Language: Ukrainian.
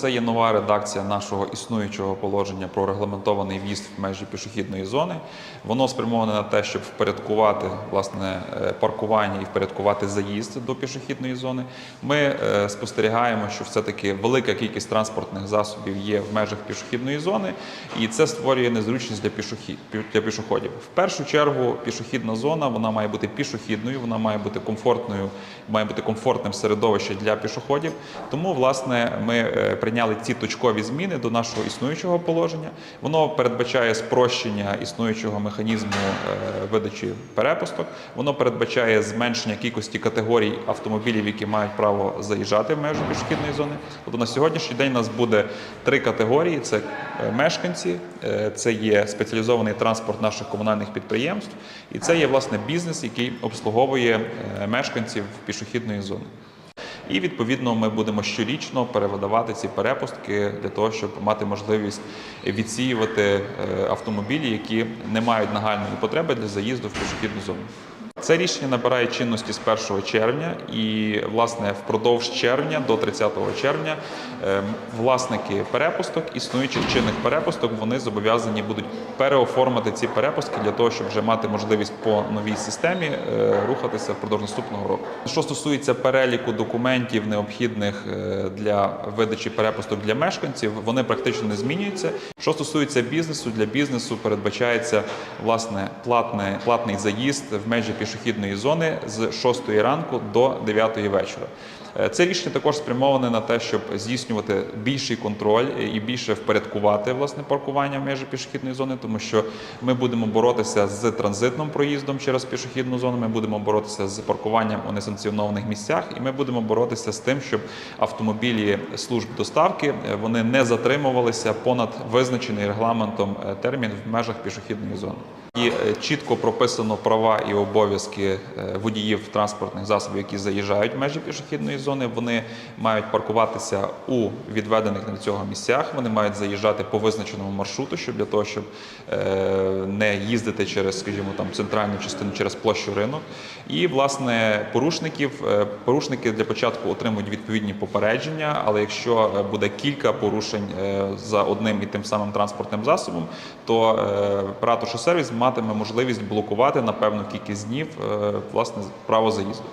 Це є нова редакція нашого існуючого положення про регламентований в'їзд в межі пішохідної зони. Воно спрямоване на те, щоб впорядкувати власне е, паркування і впорядкувати заїзд до пішохідної зони. Ми е, спостерігаємо, що все-таки велика кількість транспортних засобів є в межах пішохідної зони, і це створює незручність для пішохід для пішоходів. В першу чергу пішохідна зона вона має бути пішохідною, вона має бути комфортною, має бути комфортним середовище для пішоходів. Тому, власне, ми е, прийняли ці точкові зміни до нашого існуючого положення. Воно передбачає спрощення існуючого механізму е, видачі перепусток. Воно передбачає зменшення кількості категорій автомобілів, які мають право заїжджати в межі пішохідної зони. Тобто на сьогоднішній день у нас буде три категорії: це е, мешканці, е, це є спеціалізований транспорт наших комунальних підприємств, і це є власне бізнес, який обслуговує мешканців пішохідної зони. І відповідно ми будемо щорічно перевидавати ці перепустки для того, щоб мати можливість відсіювати е, автомобілі, які не мають нагальної потреби для заїзду в пішохідну зону. Це рішення набирає чинності з 1 червня, і власне впродовж червня до 30 червня е, власники перепусток, існуючих чинних перепусток, вони зобов'язані будуть переоформити ці перепустки для того, щоб вже мати можливість по новій системі е, рухатися впродовж наступного року. Що стосується переліку документів, необхідних е, для видачі перепусток для мешканців, вони практично не змінюються. Що стосується бізнесу, для бізнесу передбачається власне платне, платний заїзд в межі пішохідної зони з 6 ранку до 9 вечора. Е, Це рішення також спрямоване на те, щоб здійснювати більший контроль і більше впорядкувати власне паркування в межі пішохідної зони, тому що ми будемо боротися з транзитним проїздом через пішохідну зону. Ми будемо боротися з паркуванням у несанкціонованих місцях, і ми будемо боротися з тим, щоб автомобілі служб доставки е, вони не затримувалися понад визначений регламентом е, термін в межах пішохідної зони. І чітко прописано права і обов'язки е, водіїв транспортних засобів, які заїжджають в межі пішохідної зони. Вони мають паркуватися у відведених для цього місцях. Вони мають заїжджати по визначеному маршруту, щоб для того, щоб е, не їздити через, скажімо, там центральну частину через площу ринок. І власне порушників е, порушники для початку отримують відповідні попередження. Але якщо буде кілька порушень за одним і тим самим транспортним засобом, то ратуша сервіс матиме можливість блокувати на певну кількість днів власне право заїзду.